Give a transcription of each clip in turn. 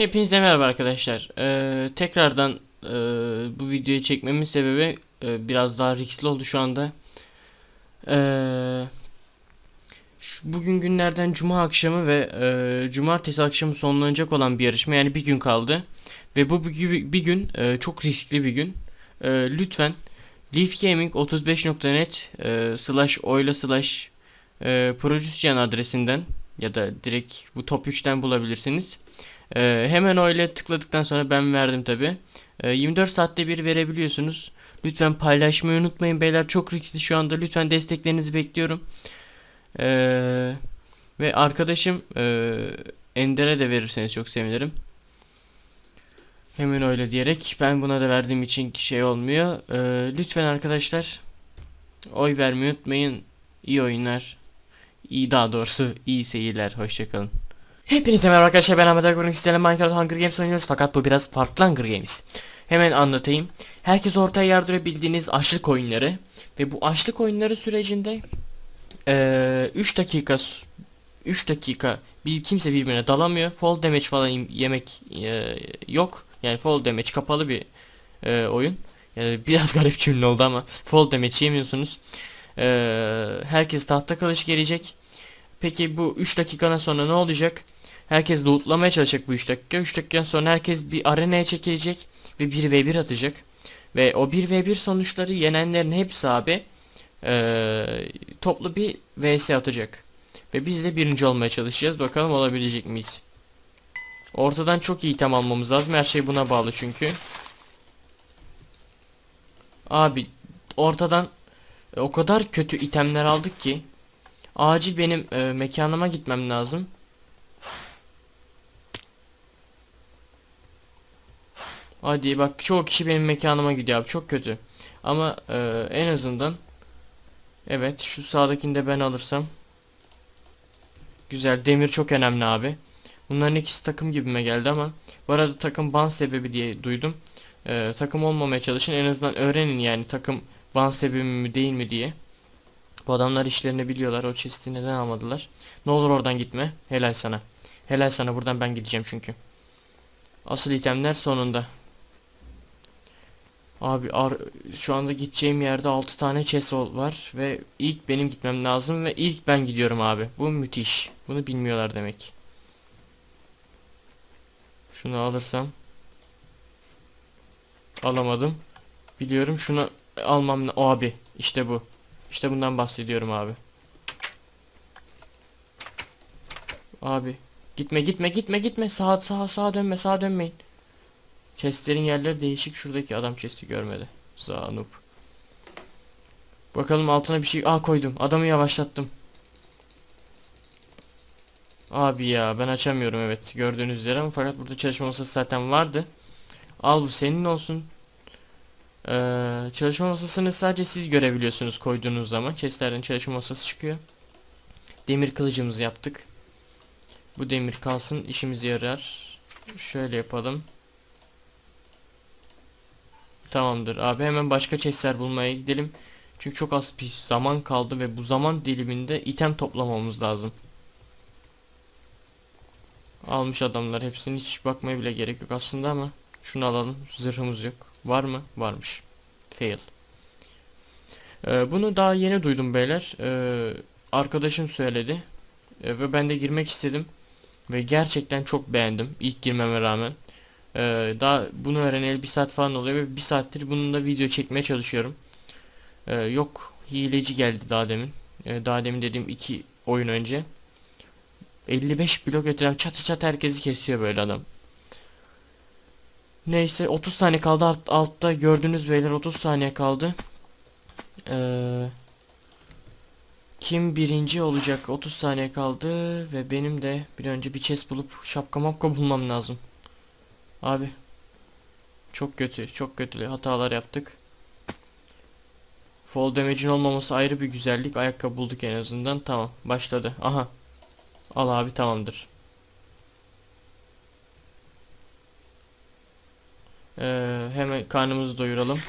Hepinize merhaba arkadaşlar. Ee, tekrardan e, bu videoyu çekmemin sebebi e, biraz daha riskli oldu şu anda. Ee, şu, bugün günlerden cuma akşamı ve e, cumartesi akşamı sonlanacak olan bir yarışma yani bir gün kaldı. Ve bu bir, bir gün e, çok riskli bir gün. E, lütfen leafgaming35.net e, slash oyla slash e, adresinden ya da direkt bu top 3'ten bulabilirsiniz. Ee, hemen öyle tıkladıktan sonra ben verdim tabi. 24 saatte bir verebiliyorsunuz. Lütfen paylaşmayı unutmayın beyler. Çok riskli şu anda. Lütfen desteklerinizi bekliyorum. Ee, ve arkadaşım e, Ender'e de verirseniz çok sevinirim. Hemen öyle diyerek ben buna da verdiğim için şey olmuyor. Ee, lütfen arkadaşlar oy vermeyi unutmayın. İyi oyunlar. İyi daha doğrusu iyi seyirler. Hoşçakalın. Hepinize merhaba arkadaşlar ben Ahmet Akbar'ın isteyen Minecraft Hunger Games oynuyoruz fakat bu biraz farklı Hunger Games. Hemen anlatayım. Herkes ortaya yardırabildiğiniz açlık oyunları ve bu açlık oyunları sürecinde 3 dakika 3 dakika bir kimse birbirine dalamıyor. Fall damage falan yemek e, yok. Yani fall damage kapalı bir e, oyun. Yani biraz garip cümle oldu ama fall damage yemiyorsunuz. E, herkes tahta kılıç gelecek. Peki bu 3 dakikadan sonra ne olacak? Herkes lootlamaya çalışacak bu 3 dakika. 3 dakikadan sonra herkes bir arenaya çekilecek ve 1v1 atacak. Ve o 1v1 sonuçları yenenlerin hepsi abi ee, toplu bir vs atacak. Ve biz de birinci olmaya çalışacağız. Bakalım olabilecek miyiz? Ortadan çok iyi item almamız lazım. Her şey buna bağlı çünkü. Abi ortadan o kadar kötü itemler aldık ki acil benim e, mekanıma gitmem lazım. Hadi bak çoğu kişi benim mekanıma gidiyor abi çok kötü. Ama e, en azından evet şu sağdakini de ben alırsam güzel demir çok önemli abi. Bunların ikisi takım gibime geldi ama bu arada takım ban sebebi diye duydum. E, takım olmamaya çalışın en azından öğrenin yani takım ban sebebi mi değil mi diye. Bu adamlar işlerini biliyorlar o chest'i neden almadılar. Ne olur oradan gitme helal sana. Helal sana buradan ben gideceğim çünkü. Asıl itemler sonunda. Abi ar şu anda gideceğim yerde 6 tane chest var ve ilk benim gitmem lazım ve ilk ben gidiyorum abi. Bu müthiş. Bunu bilmiyorlar demek. Şunu alırsam alamadım. Biliyorum şunu almam o abi. İşte bu. İşte bundan bahsediyorum abi. Abi gitme gitme gitme gitme sağa sağa sağa dönme sağa dönmeyin. Chestlerin yerleri değişik. Şuradaki adam chest'i görmedi. Zanup. Bakalım altına bir şey. Aa koydum. Adamı yavaşlattım. Abi ya ben açamıyorum evet gördüğünüz üzere ama fakat burada çalışma masası zaten vardı. Al bu senin olsun. Ee, çalışma masasını sadece siz görebiliyorsunuz koyduğunuz zaman. Chestlerden çalışma masası çıkıyor. Demir kılıcımızı yaptık. Bu demir kalsın işimize yarar. Şöyle yapalım. Tamamdır abi hemen başka chestler bulmaya gidelim. Çünkü çok az bir zaman kaldı ve bu zaman diliminde item toplamamız lazım. Almış adamlar hepsini hiç bakmaya bile gerek yok aslında ama şunu alalım zırhımız yok. Var mı? Varmış. Fail. Ee, bunu daha yeni duydum beyler. Ee, arkadaşım söyledi. Ee, ve ben de girmek istedim. Ve gerçekten çok beğendim ilk girmeme rağmen. Ee, daha bunu öğreneli bir saat falan oluyor ve bir saattir bununla video çekmeye çalışıyorum. Ee, yok hileci geldi daha demin. Ee, daha demin dediğim iki oyun önce. 55 blok öteden çatı çat herkesi kesiyor böyle adam. Neyse 30 saniye kaldı alt, altta gördüğünüz beyler 30 saniye kaldı. Ee, kim birinci olacak 30 saniye kaldı ve benim de bir önce bir chest bulup şapka mapka bulmam lazım. Abi. Çok kötü. Çok kötü hatalar yaptık. Fall damage'in olmaması ayrı bir güzellik. Ayakkabı bulduk en azından. Tamam. Başladı. Aha. Al abi tamamdır. Ee, hemen karnımızı doyuralım.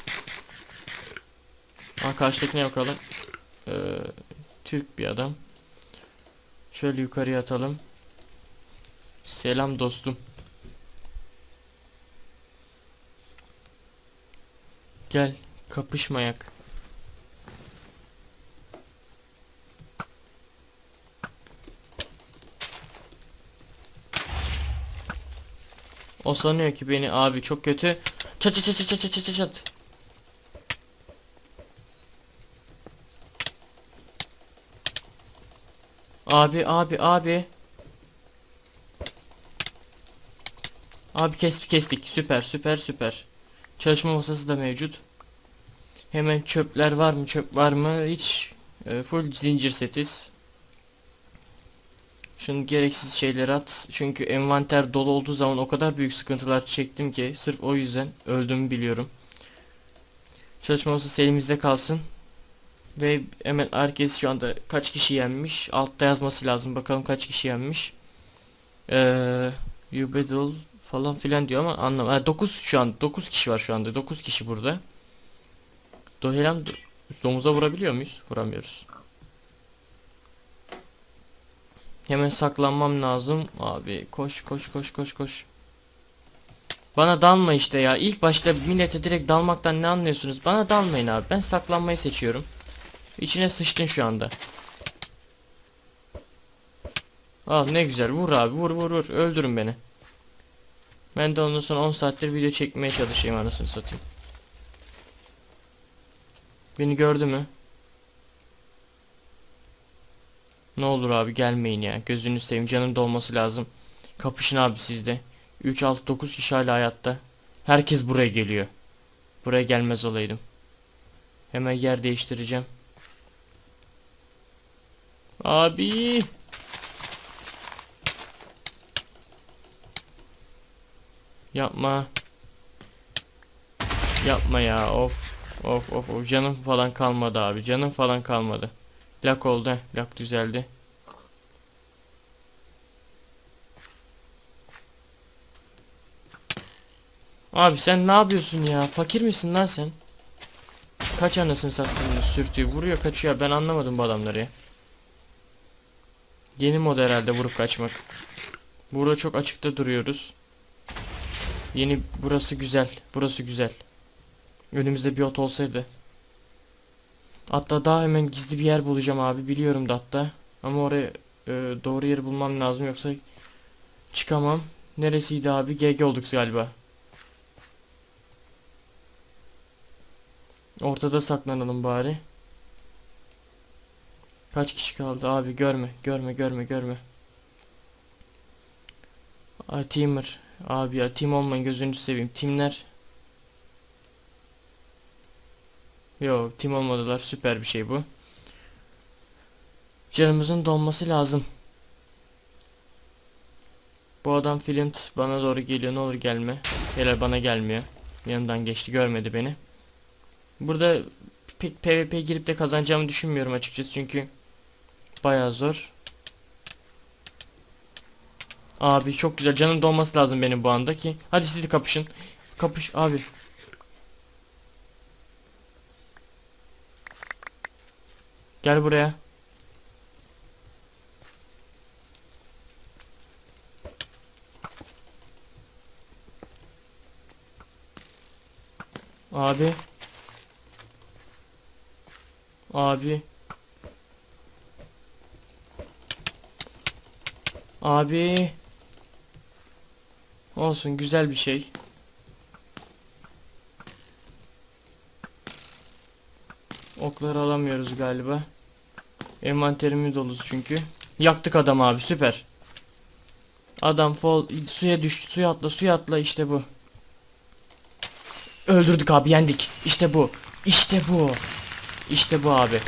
Ama karşıdakine bakalım. Ee, Türk bir adam. Şöyle yukarıya atalım. Selam dostum. Gel kapışmayak. O sanıyor ki beni abi çok kötü. Çat çat çat çat çat çat çat. Abi abi abi. Abi kes kestik. Süper süper süper. Çalışma masası da mevcut. Hemen çöpler var mı? Çöp var mı? Hiç e, full zincir setiz. Şunu gereksiz şeyleri at. Çünkü envanter dolu olduğu zaman o kadar büyük sıkıntılar çektim ki sırf o yüzden öldüğümü biliyorum. Çalışma masası elimizde kalsın. Ve hemen herkes şu anda kaç kişi yenmiş? Altta yazması lazım. Bakalım kaç kişi yenmiş. Eee Ubedul falan filan diyor ama anlam. Ha, 9 şu an 9 kişi var şu anda. 9 kişi burada. Dohelam do- domuza vurabiliyor muyuz? Vuramıyoruz. Hemen saklanmam lazım. Abi koş koş koş koş koş. Bana dalma işte ya. İlk başta millete direkt dalmaktan ne anlıyorsunuz? Bana dalmayın abi. Ben saklanmayı seçiyorum. İçine sıçtın şu anda. Al ne güzel. Vur abi. Vur vur vur. Öldürün beni. Ben de ondan sonra 10 saattir video çekmeye çalışayım anasını satayım. Beni gördü mü? Ne olur abi gelmeyin ya. Gözünü seveyim. Canım dolması lazım. Kapışın abi sizde. 3 6 9 kişi hala hayatta. Herkes buraya geliyor. Buraya gelmez olaydım. Hemen yer değiştireceğim. Abi. Yapma. Yapma ya. Of. Of of of. Canım falan kalmadı abi. Canım falan kalmadı. Lak oldu. Lak düzeldi. Abi sen ne yapıyorsun ya? Fakir misin lan sen? Kaç anasını sattığını sürtüyor. Vuruyor kaçıyor. Ben anlamadım bu adamları. Yeni mod herhalde vurup kaçmak. Burada çok açıkta duruyoruz. Yeni burası güzel. Burası güzel. Önümüzde bir ot olsaydı. Hatta daha hemen gizli bir yer bulacağım abi. Biliyorum da hatta. Ama oraya e, doğru yeri bulmam lazım yoksa çıkamam. Neresiydi abi? GG olduk galiba. Ortada saklanalım bari. Kaç kişi kaldı abi görme görme görme görme. Ay teamer. Abi ya team olmayın gözünüzü seveyim. Timler. Yo team olmadılar süper bir şey bu. Canımızın dolması lazım. Bu adam Flint bana doğru geliyor ne olur gelme. Helal bana gelmiyor. Yanından geçti görmedi beni. Burada PvP girip de kazanacağımı düşünmüyorum açıkçası çünkü bayağı zor. Abi çok güzel canım dolması lazım benim bu anda ki. Hadi siz kapışın. Kapış abi. Gel buraya. Abi. Abi. Abi. Olsun güzel bir şey. Okları alamıyoruz galiba. Envanterimiz dolu çünkü. Yaktık adam abi süper. Adam fall suya düştü suya atla suya atla işte bu. Öldürdük abi yendik. İşte bu. İşte bu. İşte bu abi.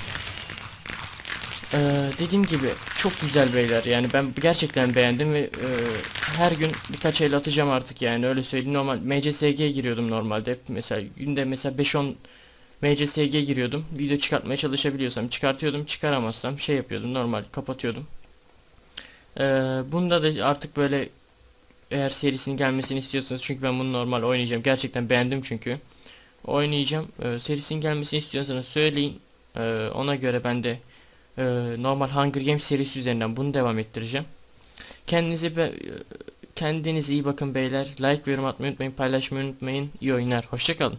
Ee, dediğim gibi çok güzel beyler yani ben gerçekten beğendim ve e, her gün birkaç el atacağım artık yani öyle söyleyeyim normal MCSG giriyordum normalde mesela günde mesela 5-10 MCSG giriyordum video çıkartmaya çalışabiliyorsam çıkartıyordum çıkaramazsam şey yapıyordum normal kapatıyordum ee, bunda da artık böyle eğer serisinin gelmesini istiyorsanız çünkü ben bunu normal oynayacağım gerçekten beğendim çünkü oynayacağım ee, serisinin gelmesini istiyorsanız söyleyin Ee, ona göre ben de ee, normal Hunger Games serisi üzerinden bunu devam ettireceğim. Kendinize be, kendinize iyi bakın beyler. Like ve yorum atmayı unutmayın, paylaşmayı unutmayın. İyi oyunlar. Hoşçakalın.